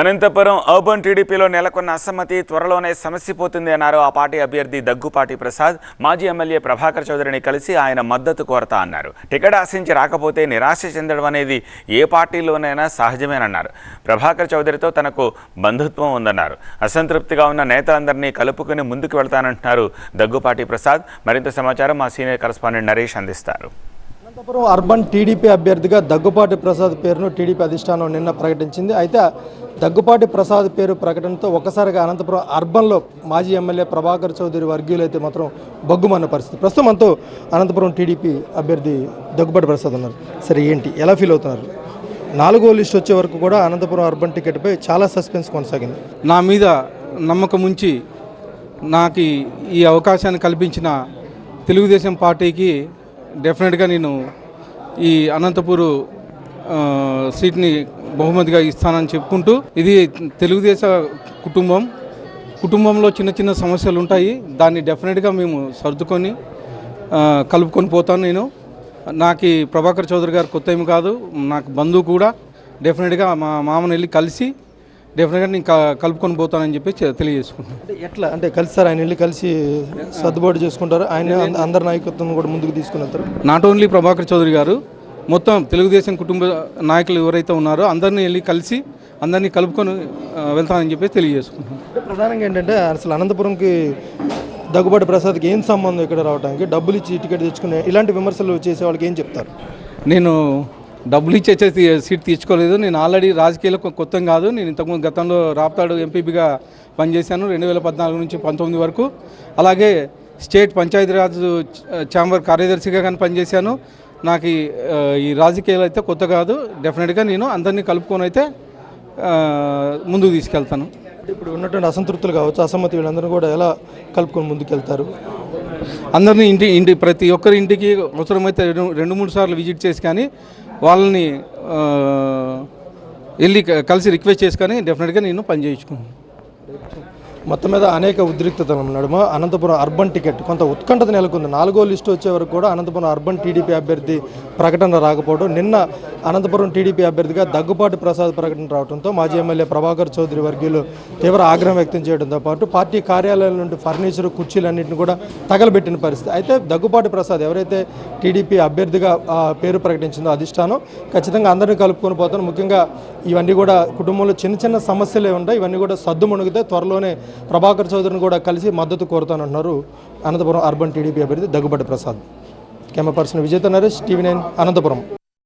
Anantapuram urban టీడీపీలో నెలకొన్న అసమ్మతి త్వరలోనే సమసిపోతుంది అన్నారు ఆ పార్టీ అభ్యర్థి దగ్గుపాటి ప్రసాద్. మాజీ ఎమ్మెల్యే ప్రభాకర్ చౌదరిని కలిసి ఆయన మద్దతు కోరతా అన్నారు. టికెట్ ఆశించి రాకపోతే నిరాశ చెందడం అనేది ఏ పార్టీలోనైనా సహజమేనన్నారు. ప్రభాకర్ చౌదరితో తనకు బంధుత్వం ఉందన్నారు. అసంతృప్తిగా ఉన్న నేతలందరినీ కలుపుకుని ముందుకు వెళ్తానంటున్నారు దగ్గుపాటి ప్రసాద్. మరింత సమాచారం మా సీనియర్ కరస్పాండెంట్ నరేష్ అందిస్తారు. అనంతపురం అర్బన్ టీడీపీ అభ్యర్థిగా దగ్గుపాటి ప్రసాద్ పేరును టీడీపీ అధిష్టానం నిన్న ప్రకటించింది. అయితే దగ్గుపాటి ప్రసాద్ పేరు ప్రకటనతో ఒక్కసారిగా అనంతపురం అర్బన్లో మాజీ ఎమ్మెల్యే ప్రభాకర్ చౌదరి వర్గీయులు అయితే మాత్రం బొగ్గుమన్న పరిస్థితి. ప్రస్తుతం మనతో అనంతపురం టీడీపీ అభ్యర్థి దగ్గుపాటి ప్రసాద్ ఉన్నారు. సరే ఏంటి? ఎలా ఫీల్ అవుతున్నారు? నాలుగో లిస్ట్ వచ్చే వరకు కూడా అనంతపురం అర్బన్ టికెట్పై చాలా సస్పెన్స్ కొనసాగింది. నా మీద నమ్మకం ఉంచి నాకు ఈ- ఈ అవకాశాన్ని కల్పించిన తెలుగుదేశం పార్టీకి డెఫినెట్గా నేను ఈ అనంతపూరు సీట్ని బహుమతిగా ఇస్తానని చెప్పుకుంటూ ఇది తెలుగుదేశ కుటుంబం. కుటుంబంలో చిన్న చిన్న సమస్యలు ఉంటాయి. దాన్ని డెఫినెట్గా మేము సర్దుకొని కలుపుకొని పోతాను నేను. నాకు ప్రభాకర్ చౌదరి గారు కొత్త ఏమి కాదు. నాకు బంధువు కూడా. డెఫినెట్గా మా మామని వెళ్ళి కలిసి డెఫినెట్గా నేను కలుపుకొని పోతానని చెప్పి తెలియజేసుకుంటున్నాను అంటే ఎట్లా? అంటే కలిసి సార్ ఆయన వెళ్ళి కలిసి సర్దుబాటు చేసుకుంటారు ఆయన అంద- అందరి నాయకత్వం కూడా ముందుకు తీసుకుని వెళ్తారు. నాట్ ఓన్లీ ప్రభాకర్ చౌదరి గారు మొత్తం తెలుగుదేశం కుటుంబ నాయకులు ఎవరైతే ఉన్నారో అందరినీ వెళ్ళి కలిసి అందరినీ కలుపుకొని వెళ్తానని చెప్పి తెలియజేసుకుంటున్నాను అంటే ప్రధానంగా ఏంటంటే అసలు అనంతపురంకి దగ్గుబాటి ప్రసాద్కి ఏం సంబంధం ఇక్కడ రావడానికి డబ్బులు ఇచ్చి టికెట్ తెచ్చుకునే ఇలాంటి విమర్శలు చేసే వాళ్ళకి ఏం చెప్తారు? నేను డబ్బులు ఇచ్చే సీట్ తీసుకోలేదు నేను ఆల్రెడీ రాజకీయాల్లో కొ- కొత్త కాదు. నేను ఇంతకుముందు గతంలో రాప్తాడు ఎంపీపీగా పనిచేశాను రెండు వేల పద్నాలుగు నుంచి పంతొమ్మిది వరకు. అలాగే స్టేట్ పంచాయతీరాజ్ ఛాంబర్ కార్యదర్శిగా కానీ పనిచేశాను. నాకు ఈ, రాజకీయాలు అయితే కొత్త కాదు. డెఫినెట్గా నేను అందరినీ కలుపుకొని అయితే ముందుకు తీసుకెళ్తాను. ఇప్పుడు ఉన్నటువంటి అసంతృప్తులు కావచ్చు అసమ్మతి వీళ్ళందరూ కూడా ఎలా కలుపుకొని ముందుకెళ్తారు? అందరినీ ఇంటి ఇంటి ప్రతి ఒక్కరి ఇంటికి అవసరమైతే రెండు రెండు మూడు సార్లు విజిట్ చేసి కానీ వాళ్ళని వెళ్ళి కలిసి రిక్వెస్ట్ చేసుకొని డెఫినెట్గా నేను పని చేయించుకున్నాను మొత్తం మీద అనేక ఉద్రిక్తతల నడుమ. అనంతపురం అర్బన్ టికెట్ కొంత ఉత్కంఠత నెలకొంది. నాలుగో లిస్టు వచ్చే వరకు కూడా అనంతపురం అర్బన్ టీడీపీ అభ్యర్థి ప్రకటన రాకపోవడం నిన్న అనంతపురం టీడీపీ అభ్యర్థిగా దగ్గుపాటి ప్రసాద్ ప్రకటన రావడంతో మాజీ ఎమ్మెల్యే ప్రభాకర్ చౌదరి వర్గీయులు తీవ్ర ఆగ్రహం వ్యక్తం చేయడంతో పాటు పార్టీ కార్యాలయాల నుండి ఫర్నిచర్ కుర్చీలన్నింటిని కూడా తగలబెట్టిన పరిస్థితి. అయితే దగ్గుపాటి ప్రసాద్ ఎవరైతే టీడీపీ అభ్యర్థిగా పేరు ప్రకటించిందో అధిష్టానం ఖచ్చితంగా అందరినీ కలుపుకొని పోతాను. ముఖ్యంగా ఇవన్నీ కూడా కుటుంబంలో చిన్న చిన్న సమస్యలే ఉంటాయి ఇవన్నీ కూడా సద్దు మునిగితే త్వరలోనే ప్రభాకర్ చౌదరిని కూడా కలిసి మద్దతు కోరుతానంటున్నారు. అనంతపురం అర్బన్ టీడీపీ అభ్యర్థి దగ్గుబాటి ప్రసాద్. కెమెరా పర్సన్ విజేత నరేష్ టీవీ నైన్ అనంతపురం.